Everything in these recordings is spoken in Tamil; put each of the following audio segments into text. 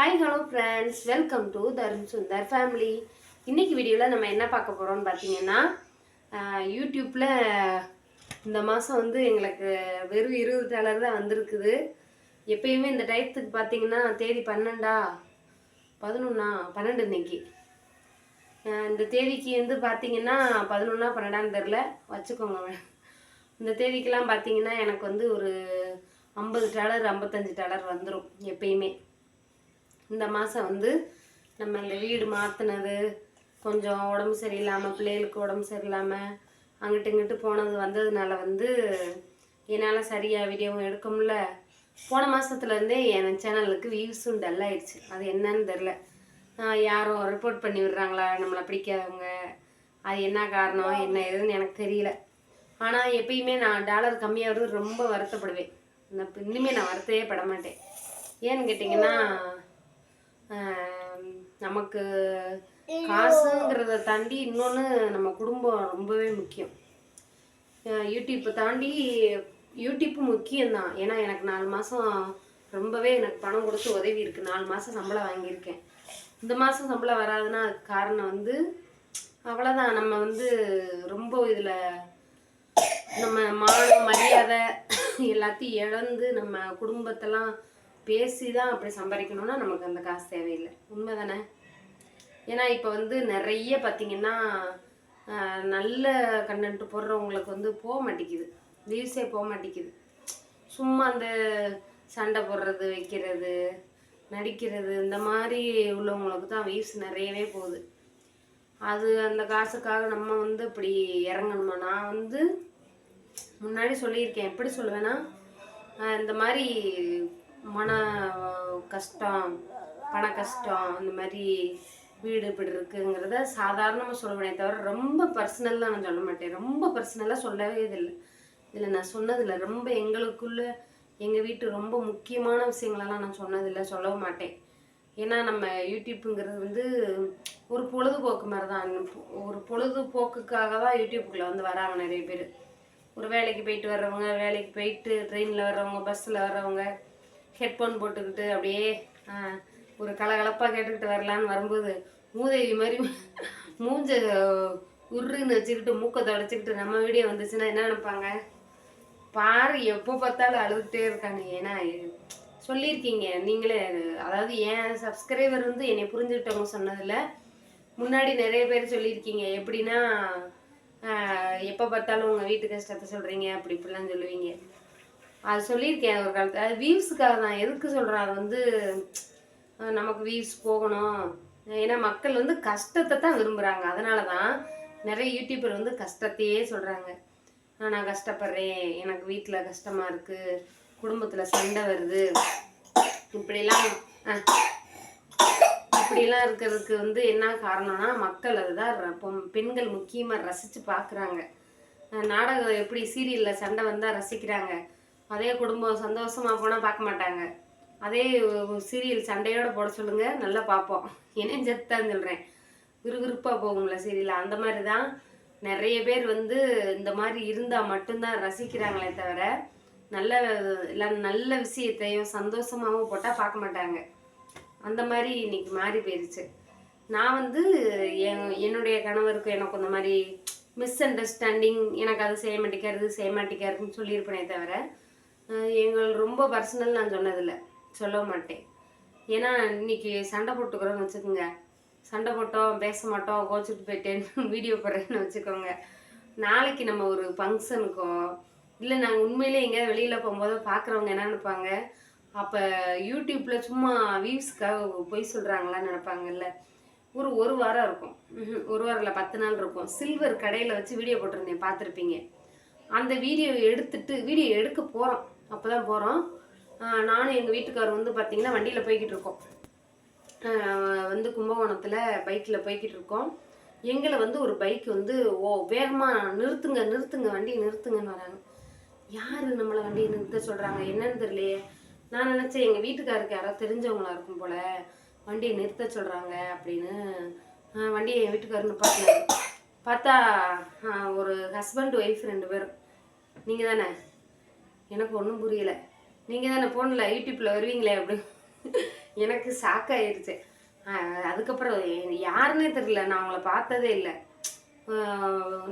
Hi hello friends welcome to Tarun Sundar family இன்னைக்கு வீடியோவில் நம்ம என்ன பார்க்க போகிறோம்னு பார்த்தீங்கன்னா யூடியூப்பில் இந்த மாதம் வந்து எங்களுக்கு வெறும் இருபது டாலர் தான் வந்திருக்குது. எப்பயுமே இந்த டயத்துக்கு பார்த்தீங்கன்னா தேதி பன்னெண்டா? பதினொன்னா? பன்னெண்டு இன்னைக்கு. இந்த தேதிக்கு வந்து பார்த்தீங்கன்னா பதினொன்னா பன்னெண்டான்னு தெரில வச்சுக்கோங்க. இந்த தேதிக்கெல்லாம் பார்த்தீங்கன்னா எனக்கு வந்து ஒரு ஐம்பது டாலர் ஐம்பத்தஞ்சு டாலர் வந்துடும் எப்பயுமே. இந்த மாதம் வந்து நம்ம இந்த வீடு மாற்றினது கொஞ்சம் உடம்பு சரியில்லாமல் பிள்ளைகளுக்கு உடம்பு சரியில்லாமல் அங்கிட்டு இங்கிட்டு போனது வந்ததுனால வந்து என்னால் சரியாக வீடியோவும் எடுக்க முடியல. போன மாதத்துலேருந்தே என் சேனலுக்கு வியூஸும் டல் ஆயிடுச்சு. அது என்னன்னு தெரில யாரும் ரிப்போர்ட் பண்ணி விடுறாங்களா? நம்மளை பிடிக்காதவங்க. அது என்ன காரணம்? என்ன ஏதுன்னு எனக்கு தெரியல. ஆனால் எப்பயுமே நான் டாலர் கம்மியாகிறது ரொம்ப வருத்தப்படுவேன். நான் இப்ப நான் வருத்தவே பட மாட்டேன். ஏன்னு கேட்டிங்கன்னா நமக்கு காசுங்கிறத தாண்டி இன்னொன்று நம்ம குடும்பம் ரொம்பவே முக்கியம். யூடியூப்பை தாண்டி யூடியூப்பு முக்கியம்தான். ஏன்னா எனக்கு நாலு மாதம் ரொம்பவே எனக்கு பணம் கொடுத்து உதவி இருக்கு. நாலு மாதம் சம்பளம் வாங்கியிருக்கேன். இந்த மாதம் சம்பளம் வராதுன்னா அதுக்கு காரணம் வந்து அவ்வளோதான் நம்ம வந்து ரொம்ப இதில் நம்ம மான மரியாதை எல்லாத்தையும் இழந்து நம்ம குடும்பத்தெல்லாம் பேசி தான் அப்படி சம்பாதிக்கணும்னா நமக்கு அந்த காசு தேவையில்லை. உண்மை தானே ஏன்னா இப்போ வந்து நிறைய பார்த்திங்கன்னா நல்ல கண்டென்ட் போடுறவங்களுக்கு வந்து போக மாட்டேங்குது. வியூஸே போக மாட்டேங்குது. சும்மா அந்த சண்டை போடுறது வைக்கிறது நடிக்கிறது இந்த மாதிரி உள்ளவங்களுக்கு தான் வியூஸ் நிறையவே போகுது. அது அந்த காசுக்காக நம்ம வந்து இப்படி இறங்கணுமா? நான் வந்து முன்னாடி சொல்லியிருக்கேன். எப்படி சொல்லுவேன்னா இந்த மாதிரி மன கஷ்டம் பண கஷ்டம் இந்த மாதிரி வீடு இப்படி இருக்குங்கிறத சாதாரணமாக சொல்லுவேனே தவிர ரொம்ப பர்சனலாக நான் சொல்ல மாட்டேன். ரொம்ப பர்சனலாக சொல்லவே இதில்லை இதில் நான் சொன்னதில்லை. ரொம்ப எங்களுக்குள்ள எங்கள் வீட்டு ரொம்ப முக்கியமான விஷயங்களெல்லாம் நான் சொன்னதில்லை. சொல்லவும் மாட்டேன். ஏன்னா நம்ம யூடியூப்புங்கிறது வந்து ஒரு பொழுதுபோக்கு மாதிரி தான். ஒரு பொழுதுபோக்குக்காக தான் யூடியூப்புக்குள்ளே வந்து வராங்க நிறைய பேர். ஒரு வேலைக்கு போயிட்டு வர்றவங்க வேலைக்கு போயிட்டு ட்ரெயினில் வர்றவங்க பஸ்ஸில் வர்றவங்க ஹெட்ஃபோன் போட்டுக்கிட்டு அப்படியே ஒரு கலகலப்பாக கேட்டுக்கிட்டு வரலான்னு வரும்போது மூதேவி மாதிரி மூஞ்ச உருன்னு வச்சுக்கிட்டு மூக்கை தொடச்சிக்கிட்டு நம்ம வீடியோ வந்துச்சுன்னா என்ன நினைப்பாங்க? பாரு எப்போ பார்த்தாலும் அழுதுகிட்டே இருக்காங்க ஏன்னா சொல்லியிருக்கீங்க நீங்களே அதாவது என் சப்ஸ்கிரைபர் வந்து என்னை புரிஞ்சுக்கிட்டவங்க சொன்னதில்ல. முன்னாடி நிறைய பேர் சொல்லியிருக்கீங்க எப்படின்னா எப்போ பார்த்தாலும் உங்கள் வீட்டு கஷ்டத்தை சொல்கிறீங்க அப்படி இப்படிலாம் சொல்லுவீங்க. அது சொல்லியிருக்கேன் ஒரு காலத்தில். அது வியூஸுக்காக தான் எதுக்கு சொல்கிறேன் அது வந்து நமக்கு வியூஸ் போகணும். ஏன்னா மக்கள் வந்து கஷ்டத்தை தான் விரும்புகிறாங்க அதனால தான் நிறைய யூடியூபர் வந்து கஷ்டத்தையே சொல்கிறாங்க நான் கஷ்டப்படுறேன். எனக்கு வீட்டில் கஷ்டமாக இருக்குது குடும்பத்தில் சண்டை வருது. இப்படிலாம் ஆ இப்படிலாம் இருக்கிறதுக்கு வந்து என்ன காரணம்னா மக்கள் அதுதான் ர- பெண்கள் முக்கியமாக ரசித்து பார்க்குறாங்க நாடகம் எப்படி சீரியலில் சண்டை வந்தால் ரசிக்கிறாங்க. அதே குடும்பம் சந்தோஷமாக போனால் பார்க்க மாட்டாங்க. அதே சீரியல் சண்டையோடு போட சொல்லுங்க நல்லா பார்ப்போம். என்னன்னு செத்தான் சொல்கிறேன் விறுவிறுப்பாக போகும்ல சீரியல். அந்த மாதிரி தான் நிறைய பேர் வந்து இந்த மாதிரி இருந்தால் மட்டும்தான் ரசிக்கிறாங்களே தவிர நல்ல இல்லை நல்ல விஷயத்தையும் சந்தோஷமாகவும் போட்டால் பார்க்க மாட்டாங்க. அந்த மாதிரி இன்னைக்கு மாறி போயிருச்சு. நான் வந்து என் என்னுடைய கணவருக்கு எனக்கு இந்த மாதிரி மிஸ் அண்டர்ஸ்டாண்டிங் எனக்கு அது செய்ய மாட்டேங்கிறது செய்ய மாட்டேங்கிறதுன்னு சொல்லியிருப்பேனே தவிர எங்கள் ரொம்ப பர்சனல் நான் சொன்னதில்லை. சொல்ல மாட்டேன். ஏன்னா இன்னைக்கு சண்டை போட்டுக்கிறோன்னு வச்சுக்கோங்க. சண்டை போட்டோம் பேச மாட்டோம் கோச்சிட்டு போயிட்டேன்னு வீடியோ போடுறேன்னு வச்சுக்கோங்க. நாளைக்கு நம்ம ஒரு ஃபங்க்ஷனுக்கோ இல்லை நாங்கள் உண்மையிலே எங்கேயாவது வெளியில் போகும்போது பார்க்குறவங்க என்ன நினைப்பாங்க? அப்போ யூடியூப்பில் சும்மா வியூஸ்க்காக பொய் சொல்கிறாங்களான்னு நினைப்பாங்கல்ல. ஒரு ஒரு வாரம் இருக்கும். ஒரு வாரம் இல்லை பத்து நாள் இருக்கும். சில்வர் கடையில் வச்சு வீடியோ போட்டிருந்தேன் பார்த்துருப்பீங்க. அந்த வீடியோ எடுத்துட்டு வீடியோ எடுக்க போகிறோம் அப்போ தான் போகிறோம் நானும் எங்கள் வீட்டுக்காரர் வந்து பார்த்தீங்கன்னா வண்டியில் போய்கிட்டு இருக்கோம். வந்து கும்பகோணத்தில் பைக்கில் போய்கிட்டு இருக்கோம். எங்களை வந்து ஒரு பைக் வந்து ஓ வேகமாக நிறுத்துங்க நிறுத்துங்க வண்டியை நிறுத்துங்கன்னு வராங்க. யார் நம்மளை வண்டியை நிறுத்த சொல்கிறாங்க என்னன்னு தெரியலையே. நான் நினச்சேன் எங்கள் வீட்டுக்காருக்கு யாராவது தெரிஞ்சவங்களா இருக்கும் போல வண்டியை நிறுத்த சொல்கிறாங்க அப்படின்னு. வண்டியை என் வீட்டுக்காரன்னு பார்த்தாரு பார்த்தா ஒரு ஹஸ்பண்ட் ஒய்ஃப் ரெண்டு பேரும். நீங்கள் தானே எனக்கு ஒன்றும் புரியல. நீங்கள் தானே ஃபோனில் யூடியூப்பில் வருவீங்களே அப்படி. எனக்கு ஷாக் அதுக்கப்புறம் யாருன்னே தெரியல. நான் அவங்கள பார்த்ததே இல்லை.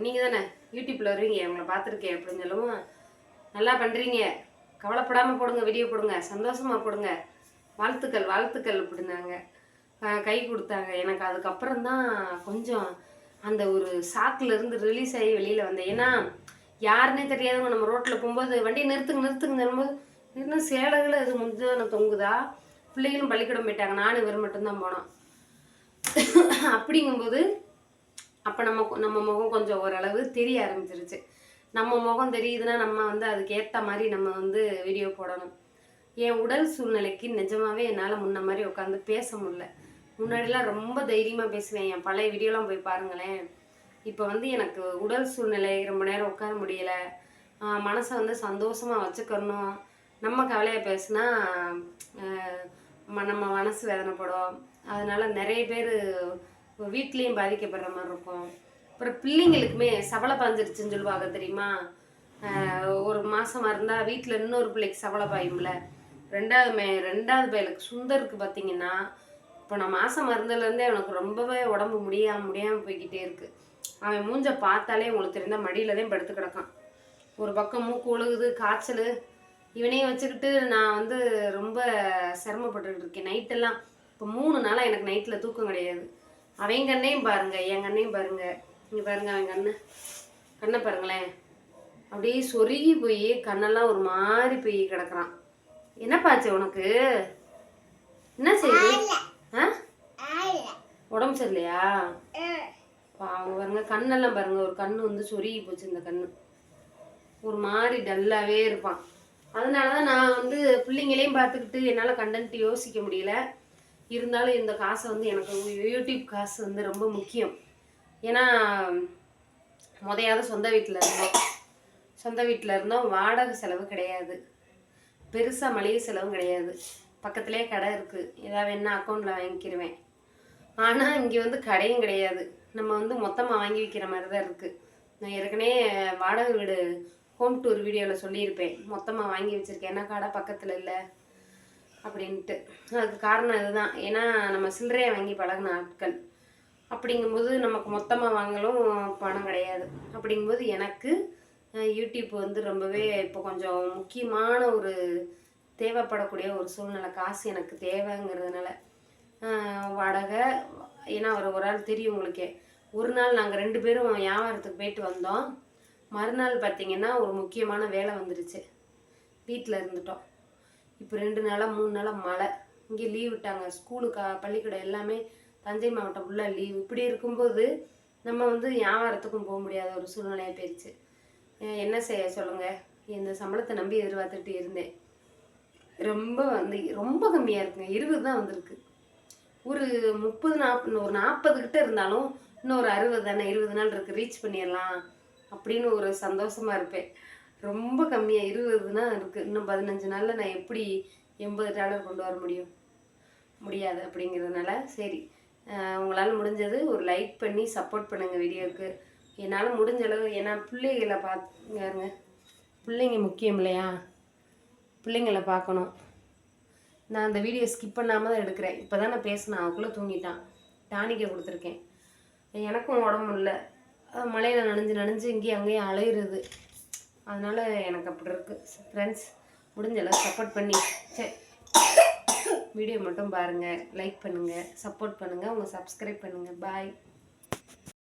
நீங்கள் தானே யூடியூப்பில் வருவீங்க. அவங்கள பார்த்துருக்கேன் அப்படின்னு சொல்லவும். நல்லா பண்ணுறீங்க கவலைப்படாமல் போடுங்க வீடியோ போடுங்க. சந்தோஷமாக போடுங்க. வாழ்த்துக்கள் வாழ்த்துக்கள் அப்படின்னாங்க. கை கொடுத்தாங்க. எனக்கு அதுக்கப்புறம் தான் கொஞ்சம் அந்த ஒரு சாக்குல இருந்து ரிலீஸ் ஆகி வெளியில் வந்தேன். ஏன்னா யாருன்னே தெரியாதவங்க நம்ம ரோட்டில் போகும்போது வண்டியை நிறுத்துங்க நிறுத்துங்க நிறும்போது இன்னும் சேலைகளை அது முந்தான தொங்குதா? பிள்ளைகளும் பள்ளிக்கூடம் போயிட்டாங்க. நானும் இவர் மட்டும்தான் போனோம். அப்படிங்கும்போது அப்போ நம்ம நம்ம முகம் கொஞ்சம் ஓரளவு தெரிய ஆரம்பிச்சிருச்சு. நம்ம முகம் தெரியுதுன்னா நம்ம வந்து அதுக்கு ஏற்ற மாதிரி நம்ம வந்து வீடியோ போடணும். என் உடல் சூழ்நிலைக்கு நிஜமாகவே என்னால் முன்ன மாதிரி உட்காந்து பேச முடியல. முன்னாடிலாம் ரொம்ப தைரியமாக பேசுவேன். என் பழைய வீடியோலாம் போய் பாருங்களேன். இப்போ வந்து எனக்கு உடல் சூழ்நிலை ரொம்ப நேரம் உட்கார முடியல. மனசை வந்து சந்தோஷமாக வச்சுக்கணும். நம்ம கவலையை பேசுனா ம- நம்ம மனசு வேதனைப்படும். அதனால நிறைய பேர் வீட்லேயும் பாதிக்கப்படுற மாதிரி இருக்கும். அப்புறம் பிள்ளைங்களுக்குமே சவலை பாஞ்சிருச்சுன்னு சொல்லுவாங்க தெரியுமா? ஒரு மாசமா இருந்தால் வீட்டில் இன்னொரு பிள்ளைக்கு சவலை பாயும்ல. ரெண்டாவது மே ரெண்டாவது பயலுக்கு சுந்தருக்கு பார்த்தீங்கன்னா இப்போ நான் மாசம் மருந்துலேருந்தே அவனுக்கு ரொம்பவே உடம்பு முடியாம முடியாமல் போய்கிட்டே இருக்குது அவன் மூஞ்ச பார்த்தாலே உங்களுக்கு தெரிந்தால் மடியில தான் படுத்து கிடக்கான். ஒரு பக்கம் மூக்கு ஒழுகுது காய்ச்சல். இவனையும் வச்சுக்கிட்டு நான் வந்து ரொம்ப சிரமப்பட்டுக்கிட்டு இருக்கேன். நைட்டெல்லாம் இப்போ மூணு நாளாக எனக்கு நைட்டில் தூக்கம் கிடையாது. அவன் கண்ணையும் பாருங்க என் கண்ணையும் பாருங்க. இங்கே பாருங்க அவன் கண்ணு. கண்ணை பாருங்களேன். அப்படியே சொருகி போய் கண்ணெல்லாம் ஒரு மாதிரி போய் கிடக்குறான். என்னப்பாச்சு உனக்கு? என்ன செய்யுது ஆ? உடம்பு சரியில்லையா? பாவம் பாருங்க கண்ணெல்லாம் பாருங்க. ஒரு கண்ணு வந்து சொருகி போச்சு இந்த கண்ணு. ஒரு மாதிரி டல்லாவே இருப்பான். அதனால தான் நான் வந்து பிள்ளைங்களையும் பார்த்துக்கிட்டு என்னால் கண்டென்ட் யோசிக்க முடியல. இருந்தாலும் இந்த காசை வந்து எனக்கு யூடியூப் காசு வந்து ரொம்ப முக்கியம். ஏன்னா முதையாவது சொந்த வீட்டில் இருந்தோம். சொந்த வீட்டில் இருந்தோம் வாடகை செலவு கிடையாது. பெருசாக மளிகை செலவும் கிடையாது. பக்கத்துலேயே கடை இருக்குது ஏதாவது வேணா அக்கௌண்ட்டில் வாங்கிக்கிருவேன். ஆனால் இங்கே வந்து கடையும் கிடையாது. நம்ம வந்து மொத்தமாக வாங்கி விற்கிற மாதிரி தான் இருக்குது நான் ஏற்கனவே வாடகை வீடு ஹோம் டூர் வீடியோவில் சொல்லியிருப்பேன். மொத்தமாக வாங்கி வச்சுருக்கேன். ஏன்னா கடை பக்கத்தில் இல்லை? அப்படின்ட்டு. அதுக்கு காரணம் இதுதான். ஏன்னா நம்ம சில்லறையை வாங்கி பழகின ஆட்கள். அப்படிங்கும்போது நமக்கு மொத்தமாக வாங்கலும் பணம் கிடையாது. அப்படிங்கும்போது எனக்கு யூடியூப் வந்து ரொம்பவே இப்போ கொஞ்சம் முக்கியமான ஒரு தேவைப்படக்கூடிய ஒரு சூழ்நிலை. காசு எனக்கு தேவைங்கிறதுனால வாடகை ஏன்னா ஒரு ஒரு ஆள் தெரியும் உங்களுக்கே. ஒரு நாள் நாங்கள் ரெண்டு பேரும் வியாபாரத்துக்கு போயிட்டு வந்தோம். மறுநாள் பார்த்தீங்கன்னா ஒரு முக்கியமான வேலை வந்துடுச்சு வீட்டில் இருந்துட்டோம். இப்போ ரெண்டு நாளாக மூணு நாளாக மழை. இங்கே லீவ் விட்டாங்க. ஸ்கூலுக்கு பள்ளிக்கூடம் எல்லாமே தஞ்சை மாவட்டம் ஃபுல்லாக லீவ் இப்படி இருக்கும்போது நம்ம வந்து வியாபாரத்துக்கும் போக முடியாத ஒரு சூழ்நிலையாக போயிடுச்சு என்ன செய்ய சொல்லுங்கள் இந்த சம்பளத்தை நம்பி எதிர்பார்த்துட்டு இருந்தேன். ரொம்ப வந்து ரொம்ப கம்மியாக இருக்குங்க. இருபது தான் வந்திருக்கு. ஒரு முப்பது நாற்பது ஒரு நாற்பது கிட்ட இருந்தாலும் இன்னும் ஒரு அறுபது தானே இருபது நாள் இருக்கு ரீச் பண்ணிடலாம் அப்படின்னு ஒரு சந்தோஷமாக இருப்பேன். ரொம்ப கம்மியாக இருபதுனா இருக்குது இன்னும் பதினஞ்சு நாளில் நான் எப்படி எண்பது டாலர் கொண்டு வர முடியும்? முடியாது அப்படிங்கிறதுனால சரி. உங்களால் முடிஞ்சது ஒரு லைக் பண்ணி சப்போர்ட் பண்ணுங்கள் வீடியோவுக்கு என்னால் முடிஞ்ச அளவு ஏன்னா பிள்ளைகளை பார்த்துங்க பிள்ளைங்க முக்கியம் இல்லையா? பிள்ளைங்களை பார்க்கணும். நான் அந்த வீடியோ ஸ்கிப் பண்ணாமல் தான் எடுக்கிறேன். இப்போ தான் நான் பேசினேன். அவக்குள்ளே தூங்கிட்டான். டானிக்கை கொடுத்துருக்கேன். எனக்கும் உடம்பு இல்லை. மழையில் நனைஞ்சு நனைஞ்சு இங்கேயும் அங்கேயும் அலையிறது. அதனால் எனக்கு அப்படி இருக்குது ஃப்ரெண்ட்ஸ் முடிஞ்சளவு சப்போர்ட் பண்ணி. சரி வீடியோ மட்டும் பாருங்கள் லைக் பண்ணுங்கள் சப்போர்ட் பண்ணுங்கள் உங்கள் சப்ஸ்கிரைப் பண்ணுங்கள் பாய்